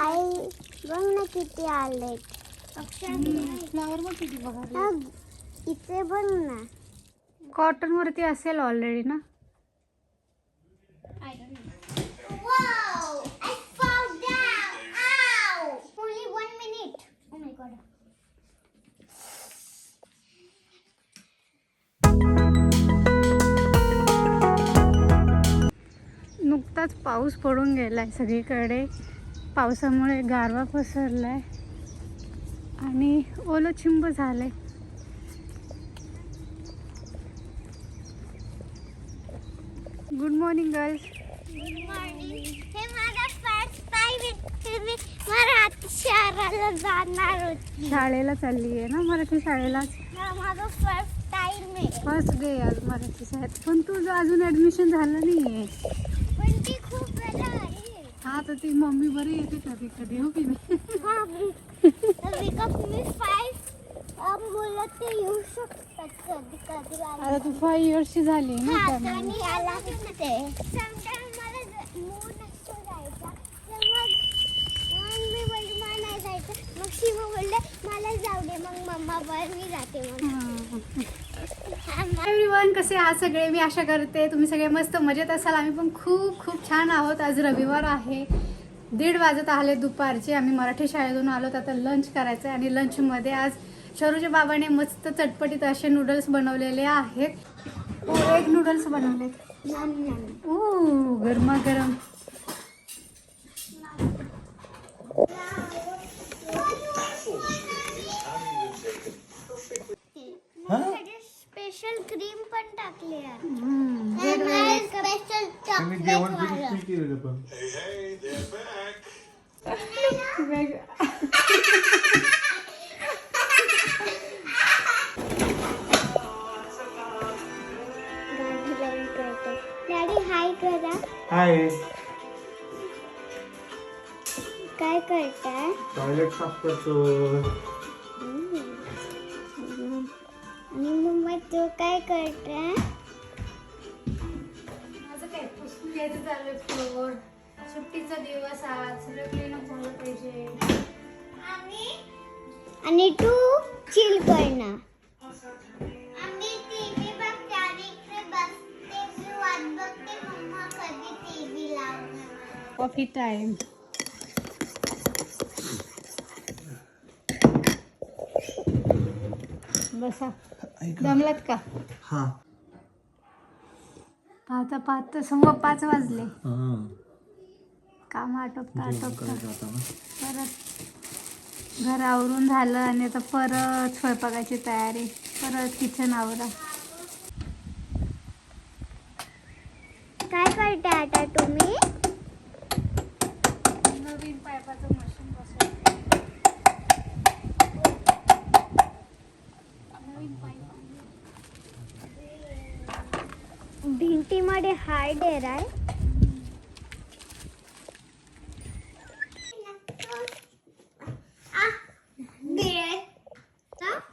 आई बघ ना किती आले फ्लावर मग किती बघा इथे बघ ना. कॉटन वरती असेल ऑलरेडी ना? नुकताच पाऊस पडून गेलाय सगळीकडे. पावसामुळे गारवा पसरलाय. आणि ओलं चिंब झालंय. Good morning girls Good morning. हे माझा फर्स्ट टाइम आहे. मी मराठी शहराला जाणार होती. शाळेला चालली आहे ना मराठी शाळेला? माझा फर्स्ट टाइम आहे. फर्स्ट डे आज मराठी शाळेत. पण तुझं अजून ऍडमिशन झालं नाही आहे पण ती खूप वेळा आहे हा तर ती मम्मी बरी येते कधी कधी हो की नाही? हा आता तू फाईव्ह इयर्सची झाली ना हा, त्यामुळे त्यांनी आला तिथे. Sometimes मला ज- mood नसतो जायचा. तर मग मग मी बोलली मला नाही जायचं मग शिव बोलले मला जाऊ दे मग मम्मा बर मी जाते हा, एव्हरीवन कसे आहात सगळे? मी आशा करते तुम्ही सगळे मस्त मजेत असाल. आम्ही पण खूप खूप छान आहोत. आज रविवार आहे. दीड वाजत आले दुपारचे. आम्ही मराठी शाळेतून आलो तर आता लंच करायचं आहे आणि लंचमध्ये आज शरूच्या बाबाने मस्त चटपटीत असे नूडल्स बनवलेले आहेत. हो एक नूडल्स बनवलेत. गरमागरम त्याच्यात स्पेशल क्रीम पण टाकली आहे हम्म. स्पेशल तुम्ही जेवण केलेलं पण. हाय करा हाय काय करताय टॉयलेट साफ करतो. आणि मम्मा तू काय करताय घ्यायचं चालू आहे फ्लोअर सुट्टीचा दिवस आज क्लीनअप झालं पाहिजे. आणि तू चिल करणार आम्ही टीव्ही बघते आणि इकडे बसते. मी वाट बघते मम्मा कधी टीव्ही लावणार. कॉफी टाइम बसा. दमलात का? हा. पाहता पाहता समोर पाच वाजले. काम आटोपता आटोपता. आता परत घर आवरून झालं आणि आता परत स्वयंपाकाची तयारी परत किचन आवरा. आहे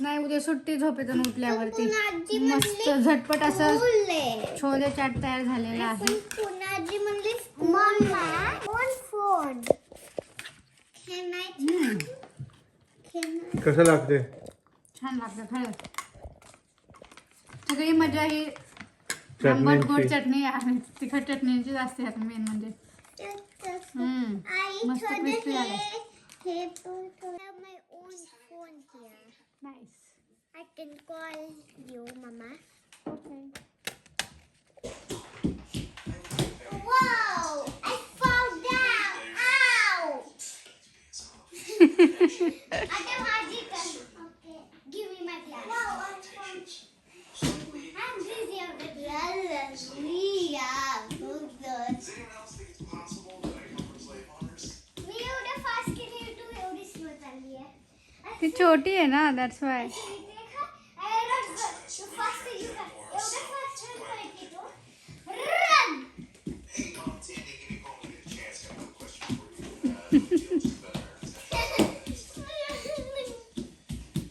नाही उद्या सुट्टी झोपेतून उठल्यावरती. मस्त झटपट असं छोले चाट तयार झालेला आहे. पण कुणाची म्हणली मम्मा. फोन फोन खेळायचं हम्म, खेळणार कसं लागते छान लागतं खरं सगळी मजा ही आंबट गोड चटणीची. चटणी आणि तिखट चटणीची असते आता मेन म्हणजे हम्म, आई मस्त थोडं crispy झालंय. पण थोडं my own phone here. nice. I can call you, Mama. Whoa! I fall down! Ow! आता माझी छोटी आहे ना दॅट्स वाय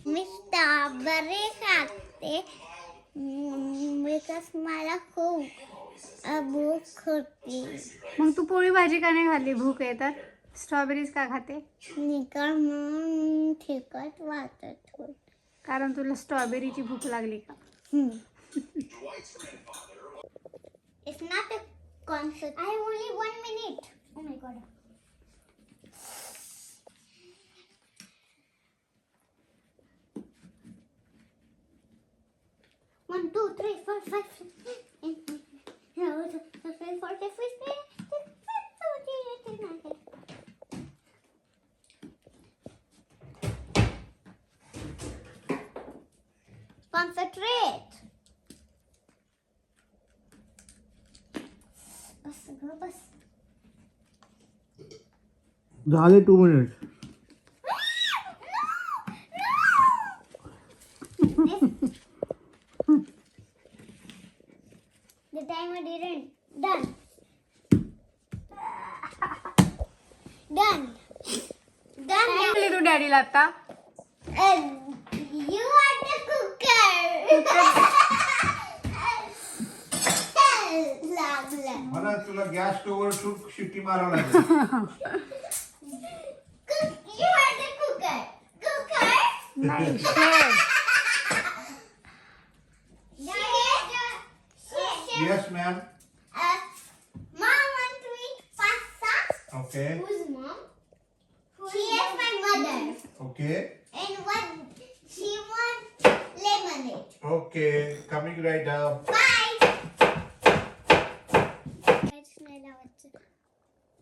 मी स्ट्रॉबेरी खाते बिकॉज मला खूप भूक होती. मग तू पोळी भाजी का नाही खाल्ली? भूक आहे तर? स्ट्रॉबेरीज का खाते कारण तुला स्ट्रॉबेरीची भूक लागली का. Oh. One, two, three, four, five, six, Concentrate. बस ग बस झाले two minute The timer didn't. Done. Done. Done. डॅडीला आता And you are. मला तुला गॅस स्टोवर शूट शिट्टी मारावं लागेल Cook- You are the cooker. Cooker. नाही chef. Chef. Yes ma'am Uh, mom wants to eat pasta. Okay Who's mom? she is my mother. Okay And what she wants okay coming right Bye.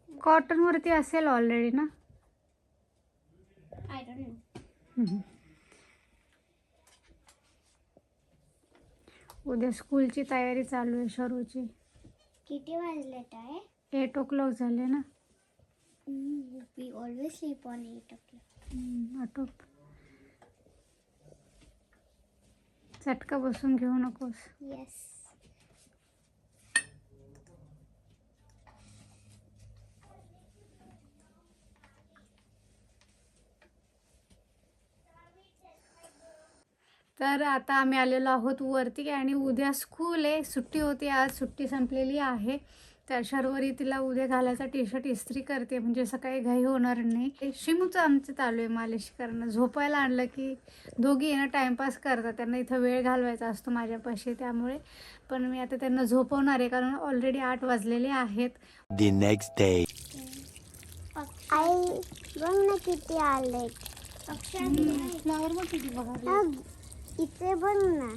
Cotton वरती असेल already ना? I don't know. उद्या स्कूलची तयारी चालू आहे शरूची किती वाजलेत आहे? एट ओ क्लॉक झाले ना? We always sleep on eight o'clock आटोप चटका बसून घेऊ नकोस. येस तर आता आम्ही आलेलो आहोत वरती आणि उद्या स्कूल आहे. सुट्टी होती आज सुट्टी संपलेली आहे. तर शर्वरी तिला उद्या घालायचा टी शर्ट इस्त्री करते. म्हणजे सकाळी घाई होणार नाही. शिमूचं आमचं चालू आहे मालिश करणं. झोपायला आणलं की दोघी येणं टाईमपास करतात. त्यांना इथं वेळ घालवायचा असतो माझ्यापाशी त्यामुळे. पण मी आता त्यांना झोपवणार आहे कारण ऑलरेडी आठ वाजलेले आहेत. The next day. आई बघ ना किती आले फ्लावर बघ किती बघा. इथे बघ ना.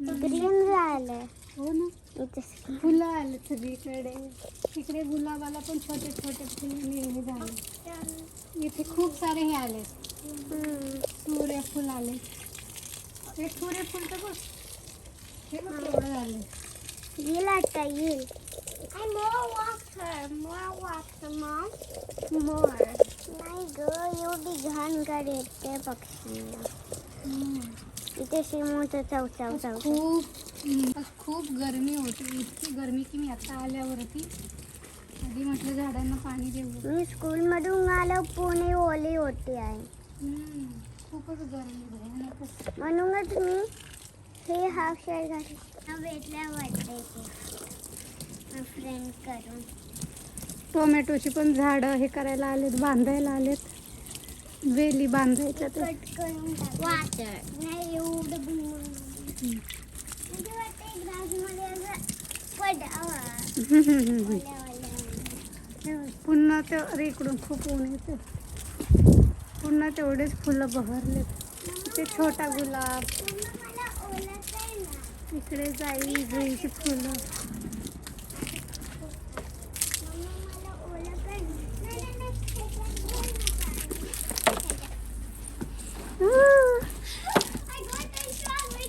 ग्रीन झालं हो ना. फुलं आले सगळीकडे. तिकडे गुलाबाला पण छोटे छोटे फुलं हे झाले. इथे खूप सारे हे आले. सूर्यफूल आले. हे सूर्यफूल तर बघ. हे बघ केवढं झाले. येईल आता येईल. I more water, more water, mom. More. नाही ग एवढी घाण गाडी येते पक्ष्यांना. इथे शिमूचं चव चव चव. खूप खूप गरमी होती इतकी गरमी की मी आता आल्यावरती आधी म्हटलं झाडांना पाणी देऊ. मी स्कूलमधून आलो पुणे ओली होती आहे हम्म, खूपच गरमी भयानकच म्हणूनच मी हे हाफ शर्ट घातलं. भेटल्या वाटते फ्रेंड करून. टोमॅटोची पण झाडं हे करायला आलेत बांधायला आलेत. वेली बांधायच्या ते कट करून वाटर नाही एवढं म्हणजे वाटते ग्लासमध्ये असं पडावा ओल्या ओल्या पुन्हा ते अरे इकडून खूप ऊन येते. पुन्हा तेवढेच फुलं बहरलेत ते छोटा गुलाब. इकडे जाई जुईची फुलं. मम्मा मला ओलत आहे ना. नाही नाही नाही ह्याच्यात घे ना पाणी. I got a strawberry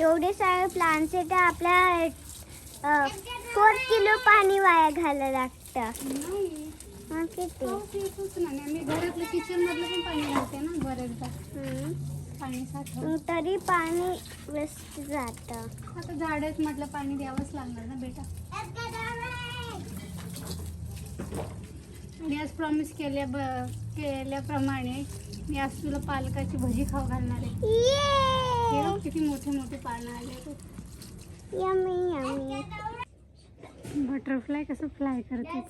and सारे प्लांट्स आहे तर आपल्या फोर किलो पाणी वाया घालायला लागतं. मग किती? पाऊस ना मी घरातलं किचन मधलं पण पाणी घालते ना बरेचदा हम्म. पाणी साठवून तरी पाणी वेस्ट जातं. आता झाड आहेत म्हटलं पाणी द्यावंच लागणार ना बेटा. आणि आज प्रॉमिस केल्या ब केल्याप्रमाणे मी आज तुला पालकाची भजी खाऊ घालणार आहे. ये सकती हो क्योंकि मोटे मोटे पालना आ बटरफ्लाई कैसे फ्लाई करते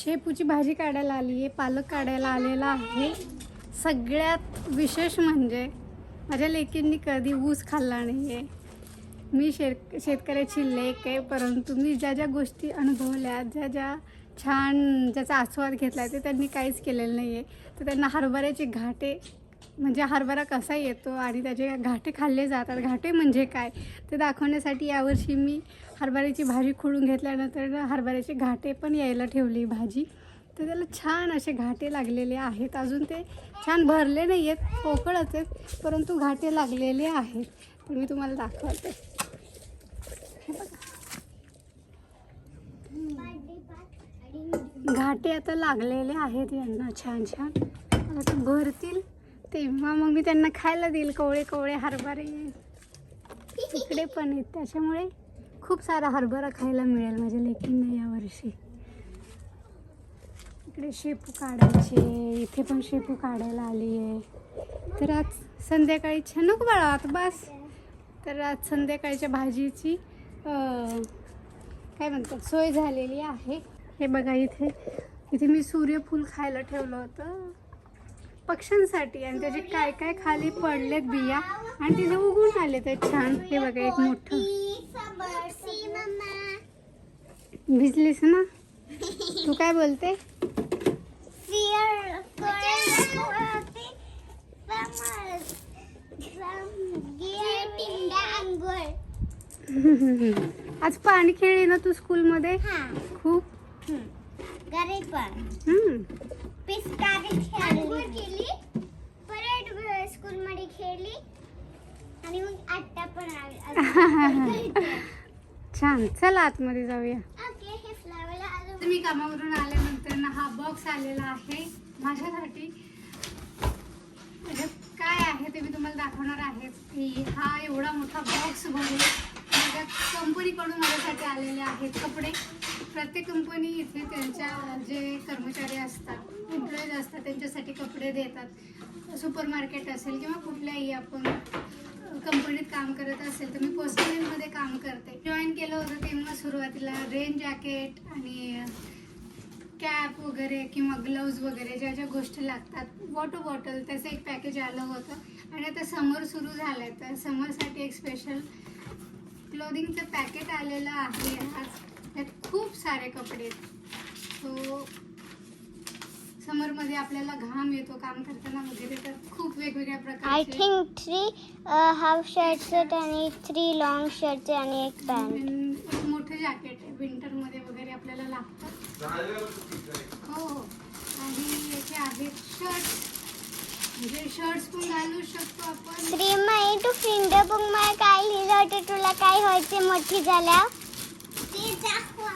शेपूची भाजी काढायला आली आहे पालक काढायला आलेला आहे. सगळ्यात विशेष म्हणजे माझ्या लेकींनी कधी ऊस खाल्ला नाही आहे मी शेत शेतकऱ्याची लेक आहे परंतु मी ज्या ज्या गोष्टी अनुभवल्या ज्या ज्या छान ज्याचा आस्वाद घेतला ते त्यांनी काहीच केलेलं नाही आहे तर त्यांना हरभऱ्याचे घाटे म्हणजे हरभरा कसा येतो आणि त्याचे घाटे खाल्ले जातात. घाटे म्हणजे काय? ते दाखवण्यासाठी यावर्षी मी हरभऱ्याची भाजी खोडून घेतल्यानंतर हरभऱ्याचे घाटे पण यायला ठेवली भाजी. तर त्याला छान असे घाटे लागलेले आहेत. अजून ते छान भरले नाही आहेत पोकळच आहेत परंतु घाटे लागलेले आहेत. तर मी तुम्हाला दाखवते. हे बघा. घाटे आता लागलेले आहेत यांना छान छान. आता भरतील. तेव्हा मग मी त्यांना खायला देईल कोवळे कोवळे हरभरे. इकडे पण आहेत. त्याच्यामुळे खूप सारा हरभरा खायला मिळेल माझ्या लेकींना यावर्षी. इकडे शेपू काढायचे इथे पण शेपू काढायला आली आहे तर आज संध्याकाळी छान बाळात बाळा आता बस. तर आज संध्याकाळच्या भाजीची काय म्हणतात सोय झालेली आहे. हे बघा इथे इथे मी सूर्यफूल खायला ठेवलं होतं. पक्ष्यांसाठी आणि त्याचे काय काय खाली पडलेत बिया आणि तिथे उगून आले ते छान. हे बघा एक मोठं. भिजलीस ना? तू काय बोलते. आज पाणी खेळली ना तू स्कूलमध्ये हा. खूप. पण. केली परत स्कूल मध्ये खेळली. आणि मग आत्ता पण आली छान. चला आतमध्ये जाऊया. ओके हे फ्लावर आलं. मी कामावरून आल्यानंतर ना हा बॉक्स आलेला आहे माझ्यासाठी. त्याच्यात काय आहे ते मी तुम्हाला दाखवणार आहे की हा एवढा मोठा बॉक्स भरून माझ्या कंपनीकडून माझ्यासाठी आलेले आहेत कपडे. प्रत्येक कंपनी इथे त्यांच्या जे कर्मचारी असतात एम्प्लॉईज असतात त्यांच्यासाठी कपडे देतात. सुपर मार्केट असेल किंवा कुठल्याही आपण कंपनीत काम करत असेल तर मी पोस्टमॅनमध्ये काम करते. जॉईन केलं होतं तेव्हा सुरुवातीला रेन जॅकेट आणि कॅप वगैरे किंवा ग्लव्ज वगैरे ज्या ज्या गोष्टी लागतात. वॉटर बॉटल त्याचं एक पॅकेज आलं होतं. आणि आता समर सुरू झालं आहे तर समरसाठी एक स्पेशल क्लोदिंगचं पॅकेट आलेलं आहे. आज त्यात खूप सारे कपडे आहेत. सो समरमध्ये आपल्याला घाम येतो काम करताना वगैरे तर खूप वेगवेगळ्या आय प्रकारचे थिंक थ्री हाफ शर्ट्स आहेत आणि थ्री लॉंग शर्ट्स आणि एक पॅन्ट एक मोठं जॅकेट आहे विंटरमध्ये वगैरे आपल्याला लागतं हो हो. आणि याचे आहेत शर्ट म्हणजे शर्ट्स पण घालू शकतो आपण. श्रीमई तू फिंगर बुक मला काय लिहिलं होतं तुला काय व्हायचे मोठी झाल्या ते दाखवा